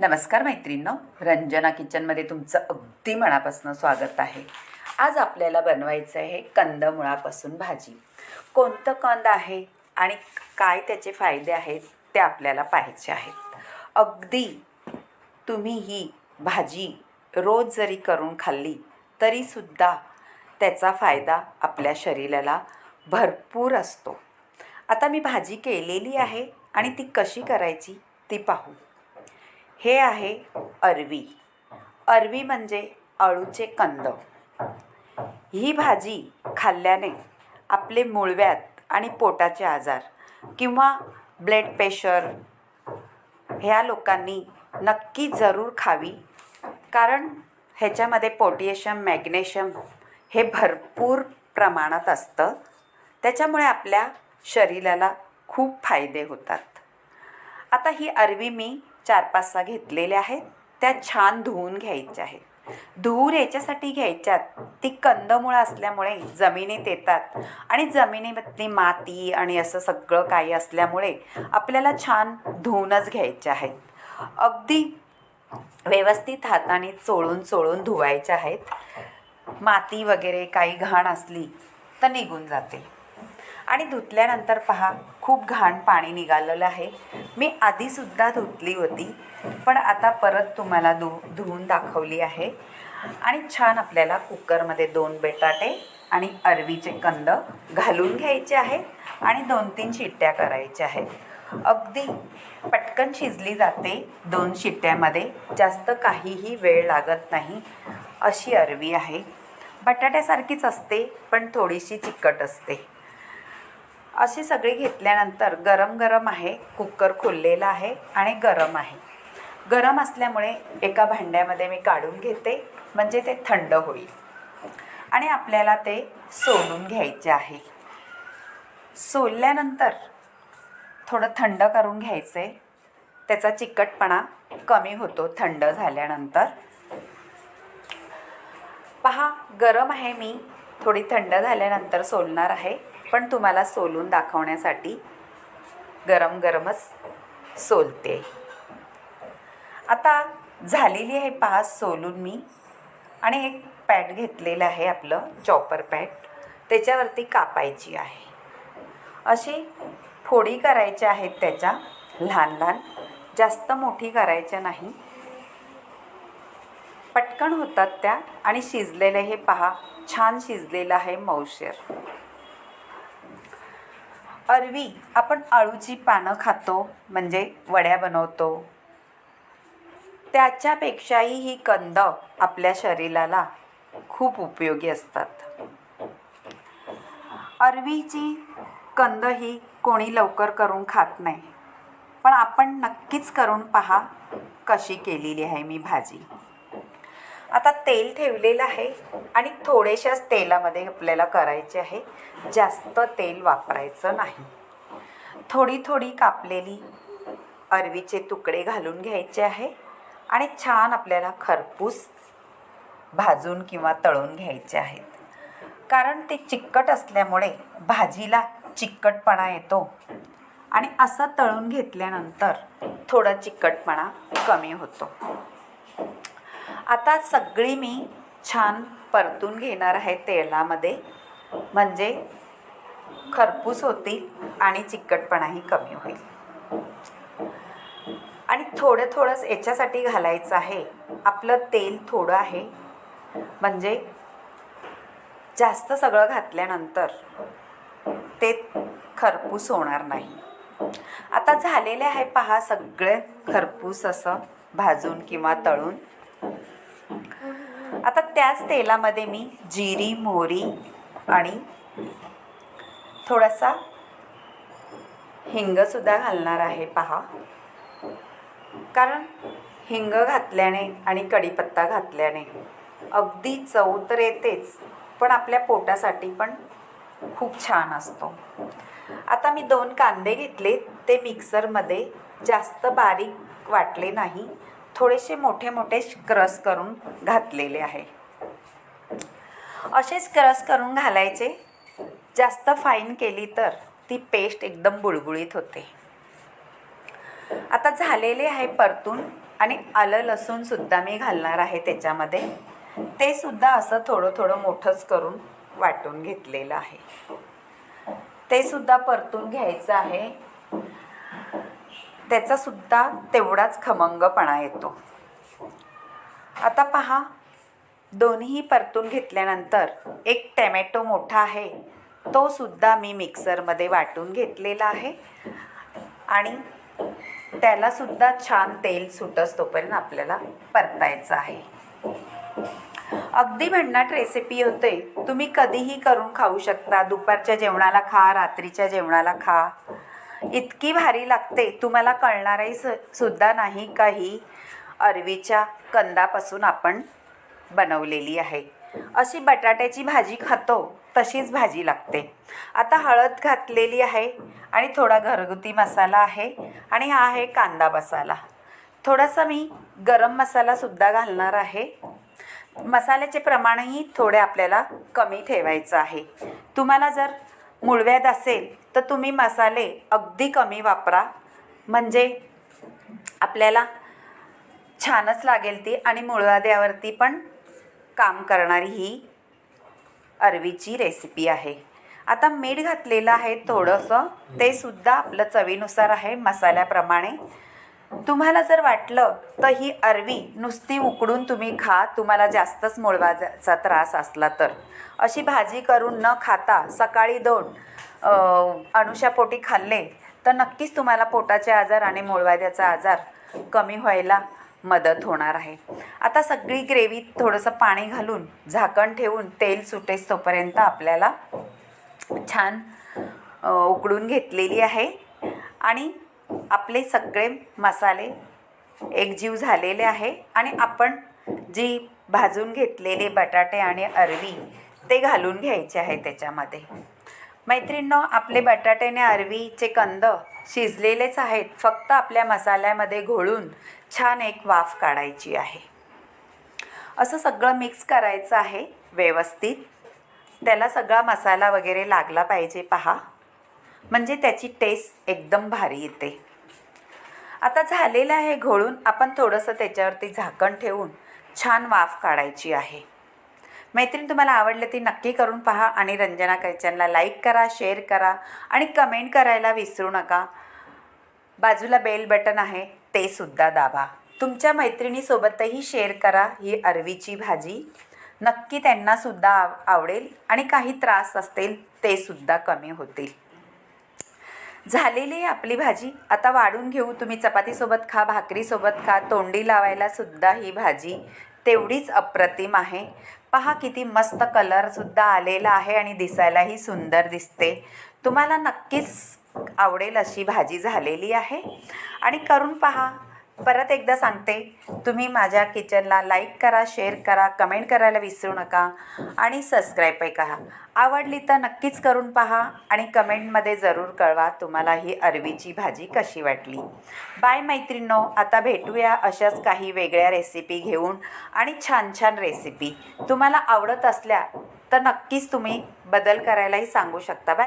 नमस्कार मैत्रिणींनो रंजना किचनमध्ये तुमचं अगदी मनापासून स्वागत आहे. आज आपल्याला बनवायचं आहे कंदमुळापासून भाजी. कोणतं कंद आहे आणि काय त्याचे फायदे आहेत ते आपल्याला पाहायचे आहेत. अगदी तुम्ही ही भाजी रोज जरी करून खाल्ली तरीसुद्धा त्याचा फायदा आपल्या शरीराला भरपूर असतो. आता मी भाजी केलेली आहे आणि ती कशी करायची ती पाहू. हे आहे अरवी. अरवी म्हणजे अळूचे कंद. ही भाजी खाल्ल्याने आपले मुळव्यात आणि पोटाचे आजार किंवा ब्लड प्रेशर ह्या लोकांनी नक्की जरूर खावी कारण ह्याच्यामध्ये पोटॅशियम मॅग्नेशियम हे भरपूर प्रमाणात असतं. त्याच्यामुळे आपल्या शरीराला खूप फायदे होतात. आता ही अरवी मी चार पाच सहा घेतलेल्या आहेत. त्या छान धुवून घ्यायच्या आहेत. धूर याच्यासाठी घ्यायच्यात. ती कंदमुळं असल्यामुळे जमिनीत येतात. आणि जमिनीमधली माती आणि असं सगळं काही असल्यामुळे आपल्याला छान धुवूनच घ्यायच्या आहेत. अगदी व्यवस्थित हाताने चोळून चोळून धुवायच्या आहेत. माती वगैरे काही घाण असली तर निघून जाते. आणि धुतल्यानंतर पहा खूप घाण पाणी निघालेलं आहे. मी आधीसुद्धा धुतली होती पण आता परत तुम्हाला धु धुवून दाखवली आहे. आणि छान आपल्याला कुकरमध्ये दोन बटाटे आणि अरवीचे कंद घालून घ्यायचे आहेत आणि दोन तीन शिट्ट्या करायच्या आहेत. अगदी पटकन शिजली जाते दोन शिट्ट्यामध्ये जास्त काहीही वेळ लागत नाही अशी अरवी आहे. बटाट्यासारखीच असते पण थोडीशी चिकट असते. अशी सगळी घेतल्यानंतर गरम गरम आहे कुकर खुललेला आहे आणि गरम आहे. गरम असल्यामुळे एका भांड्यामध्ये मी काढून घेते म्हणजे ते थंड होईल. आणि आपल्याला ते सोलून घ्यायचे आहे. सोलल्यानंतर थोडं थंड करून घ्यायचे. त्याचा चिकटपणा कमी होतो थंड झाल्यानंतर. पहा गरम आहे मी थोडी थंड झाल्यानंतर सोलणार आहे. पण तुम्हाला सोलून दाखवण्यासाठी गरम गरमच सोलते. आता झालेली आहे पहा सोलून मी. आणि एक पॅड घेतलेलं आहे आपलं चॉपर पॅड त्याच्यावरती कापायची आहे. अशी फोडी करायच्या आहेत त्याच्या लहान लहान जास्त मोठी करायच्या नाही. पटकन होतात त्या आणि शिजलेलं हे पहा छान शिजलेलं आहे मौशेर. अरवी आपण अळूची पानं खातो म्हणजे वड्या बनवतो. त्याच्यापेक्षाही ही कंद आपल्या शरीराला खूप उपयोगी असतात. अरवीची कंद ही कोणी लवकर करून खात नाही पण आपण नक्कीच करून पहा कशी केलेली आहे मी भाजी. आता तेल ठेवलेलं आहे आणि थोडेशाच तेलामध्ये आपल्याला करायचे आहे. जास्त तेल वापरायचं नाही. थोडी थोडी कापलेली अरवीचे तुकडे घालून घ्यायचे आहे आणि छान आपल्याला खरपूस भाजून किंवा तळून घ्यायचे आहेत. कारण ते चिकट असल्यामुळे भाजीला चिकटपणा येतो आणि असं तळून घेतल्यानंतर थोडा चिकटपणा कमी होतो. आता सगळी मी छान परतून घेणार आहे तेलामध्ये. म्हणजे खरपूस होतील आणि चिकटपणाही कमी होईल. आणि थोडं थोडंच याच्यासाठी घालायचं आहे. आपलं तेल थोडं आहे. म्हणजे जास्त सगळं घातल्यानंतर ते खरपूस होणार नाही. आता झालेले आहे पहा सगळे खरपूस असं भाजून किंवा तळून. आता त्याच तेलामध्ये मी जिरी मोहरी आणि थोडासा हिंगसुद्धा घालणार आहे पहा. कारण हिंग घातल्याने आणि कढीपत्ता घातल्याने अगदी चव तर येतेच पण आपल्या पोटासाठी पण खूप छान असतो. आता मी दोन कांदे घेतले ते मिक्सरमध्ये जास्त बारीक वाटले नाही थोडेसे मोठे मोठे क्रस करून घातलेले आहे. असेच क्रस करून घालायचे जास्त फाईन केली तर ती पेस्ट एकदम बुळबुळीत होते. आता झालेले आहे परतून आणि आलं लसूणसुद्धा मी घालणार आहे त्याच्यामध्ये. ते सुद्धा असं थोडं थोडं मोठंच करून वाटून घेतलेलं आहे. ते सुद्धा परतून घ्यायचं आहे. त्याचा सुद्धा तेवढाच खमंगपणा येतो. आता पहा दोन्ही परतून घेतल्यानंतर एक टॅमॅटो मोठा आहे तो सुद्धा मी मिक्सरमध्ये वाटून घेतलेला आहे आणि त्याला सुद्धा छान तेल सुटस तोपर्यंत आपल्याला परतायचं आहे. अगदी भन्नाट रेसिपी होते. तुम्ही कधीही करून खाऊ शकता. दुपारच्या जेवणाला खा रात्रीच्या जेवणाला खा. इतकी भारी लागते. तुम्हाला कळणारही स सुद्धा नाही काही अरवीच्या कंदापासून आपण बनवलेली आहे. अशी बटाट्याची भाजी खातो तशीच भाजी लागते. आता हळद घातलेली आहे आणि थोडा घरगुती मसाला आहे आणि हा आहे कांदा मसाला. थोडासा मी गरम मसालासुद्धा घालणार आहे. मसाल्याचे प्रमाणही थोडे आपल्याला कमी ठेवायचं आहे. तुम्हाला जर मुळव्याध असेल तर तुम्ही मसाले अगदी कमी वापरा. म्हणजे आपल्याला छानच लागेल ती आणि मुळव्याध्यावरती पण काम करणारी ही अरवीची रेसिपी आहे. आता मीठ घातलेलं आहे थोडंसं. ते सुद्धा आपलं चवीनुसार आहे मसाल्याप्रमाणे. तुम्हाला जर वाटलं तर ही अरवी नुसती उकडून तुम्ही खा तुम्हाला जास्तच मुळवाचा त्रास असला तर. अशी भाजी करून न खाता सकाळी दोन अणुशापोटी अनुशापोटी खाल्ले तर नक्कीच तुम्हाला पोटाचे आजार आणि मुळवाद्याचा आजार कमी व्हायला मदत होणार आहे. आता सगळी ग्रेव्ही थोडंसं पाणी घालून झाकण ठेवून तेल सुटेस तोपर्यंत आपल्याला छान उकडून घेतलेली आहे. आणि आपले सगळे मसाले एकजीव झालेले आहे आणि आपण जी भाजून घेतलेले बटाटे आणि अरवी ते घालून घ्यायचे आहे त्याच्यामध्ये. मैत्रिणींनो आपले बटाटे आणि अरवीचे कंद शिजलेलेच आहेत. फक्त आपल्या मसाल्यामध्ये घोळून छान एक वाफ काढायची आहे. असं सगळं मिक्स करायचं आहे व्यवस्थित. त्याला सगळा मसाला वगैरे लागला पाहिजे पहा. म्हणजे त्याची टेस्ट एकदम भारी येते. आता झालेलं आहे घोळून आपण थोडंसं त्याच्यावरती झाकण ठेवून छान वाफ काढायची आहे. मैत्रीण तुम्हाला आवडलं ती नक्की करून पहा आणि रंजना कैचनला लाईक करा शेअर करा आणि कमेंट करायला विसरू नका. बाजूला बेल बटन आहे ते सुद्धा दाबा. तुमच्या मैत्रिणीसोबतही शेअर करा ही अरवीची भाजी. नक्की त्यांनासुद्धा आव आवडेल आणि काही त्रास असतील ते सुद्धा कमी होतील. झालेली आहे आपली भाजी. आता वाढून घेऊ. तुम्ही चपातीसोबत खा भाकरीसोबत खा. तोंडी लावायला सुद्धा ही भाजी तेवढीच अप्रतिम आहे. पहा किती मस्त कलरसुद्धा आलेला आहे आणि दिसायलाही सुंदर दिसते. तुम्हाला नक्कीच आवडेल अशी भाजी झालेली आहे. आणि करून पहा. परत एकदा सांगते तुम्ही माझ्या किचनला लाईक करा शेअर करा कमेंट करायला विसरू नका आणि सबस्क्राईबही करा. आवडली तर नक्कीच करून पहा आणि कमेंटमध्ये जरूर कळवा तुम्हाला ही अरवीची भाजी कशी वाटली. बाय मैत्रिणो आता भेटूया अशाच काही वेगळ्या रेसिपी घेऊन आणि छान छान रेसिपी तुम्हाला आवडत असल्या तर नक्कीच तुम्ही बदल करायलाही सांगू शकता. बाय